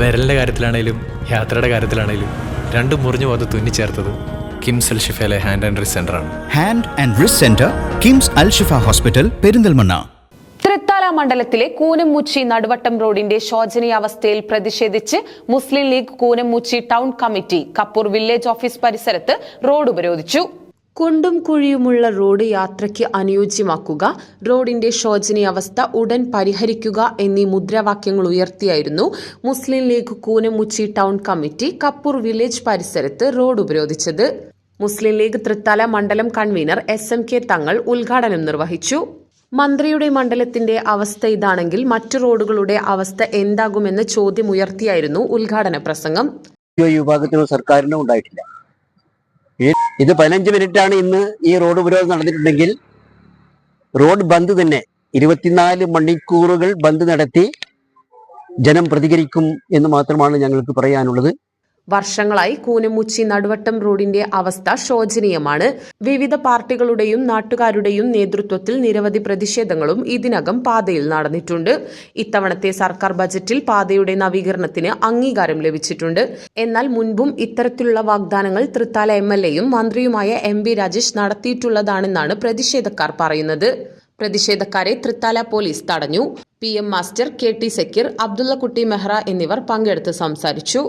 വിരലിന്റെ കാര്യത്തിലാണേലും യാത്രയുടെ കാര്യത്തിലാണേലും രണ്ടും മുറിഞ്ഞു പോകാതെ തുന്നിച്ചേർത്തത് കിംസ് അൽ ഷിഫയിലെ ഹാൻഡ് ആൻഡ് റിസ് ആണ്. Hand and wrist centre KIMS Al Shifa hospital Perinthalmanna. Thrithala മണ്ഡലത്തിലെ കൂനമുച്ചി നടുവട്ടം റോഡിന്റെ ശോചനീയാവസ്ഥയിൽ പ്രതിഷേധിച്ച് Muslim League Koonamuchi town committee Kappur village office പരിസരത്ത് റോഡ് ഉപരോധിച്ചു. കുണ്ടും കുഴിയുമുള്ള റോഡ് യാത്രയ്ക്ക് അനുയോജ്യമാക്കുക റോഡിന്റെ ശോചനീയാവസ്ഥ ഉടൻ പരിഹരിക്കുക എന്നീ മുദ്രാവാക്യങ്ങൾ ഉയർത്തിയായിരുന്നു Muslim League Koonamuchi town committee Kappur village പരിസരത്ത് റോഡ് ഉപരോധിച്ചത്. മുസ്ലിം ലീഗ് തൃത്താല മണ്ഡലം കൺവീനർ എസ് എം കെ തങ്ങൾ ഉദ്ഘാടനം നിർവഹിച്ചു. മന്ത്രിയുടെ മണ്ഡലത്തിന്റെ അവസ്ഥ ഇതാണെങ്കിൽ മറ്റു റോഡുകളുടെ അവസ്ഥ എന്താകുമെന്ന ചോദ്യം ഉയർത്തിയായിരുന്നു ഉദ്ഘാടന പ്രസംഗം. വിഭാഗത്തിനും ഉണ്ടായിട്ടില്ല. ഇത് പതിനഞ്ച് മിനിറ്റാണ് ഇന്ന് ഈ റോഡ് ഉപരോധം നടന്നിട്ടുണ്ടെങ്കിൽ റോഡ് ബന്ദ് തന്നെ ഇരുപത്തിനാല് മണിക്കൂറുകൾ ബന്ദ് നടത്തി ജനം പ്രതികരിക്കും എന്ന് മാത്രമാണ് ഞങ്ങൾക്ക് പറയാനുള്ളത്. വർഷങ്ങളായി കൂനമുച്ചി നടുവട്ടം റോഡിന്റെ അവസ്ഥ ശോചനീയമാണ്. വിവിധ പാർട്ടികളുടെയും നാട്ടുകാരുടെയും നേതൃത്വത്തിൽ നിരവധി പ്രതിഷേധങ്ങളും ഇതിനകം പാതയിൽ നടന്നിട്ടുണ്ട്. ഇത്തവണത്തെ സർക്കാർ ബജറ്റിൽ പാതയുടെ നവീകരണത്തിന് അംഗീകാരം ലഭിച്ചിട്ടുണ്ട്. എന്നാൽ മുൻപും ഇത്തരത്തിലുള്ള വാഗ്ദാനങ്ങൾ തൃത്താല എം എൽ എയും മന്ത്രിയുമായ എം ബി രാജേഷ് നടത്തിയിട്ടുള്ളതാണെന്നാണ് പ്രതിഷേധക്കാർ പറയുന്നത്. പ്രതിഷേധക്കാരെ തൃത്താല പോലീസ് തടഞ്ഞു. P M master K T Zakir Abdullakutty Mehra എന്നിവർ പങ്കെടുത്ത് സംസാരിച്ചു.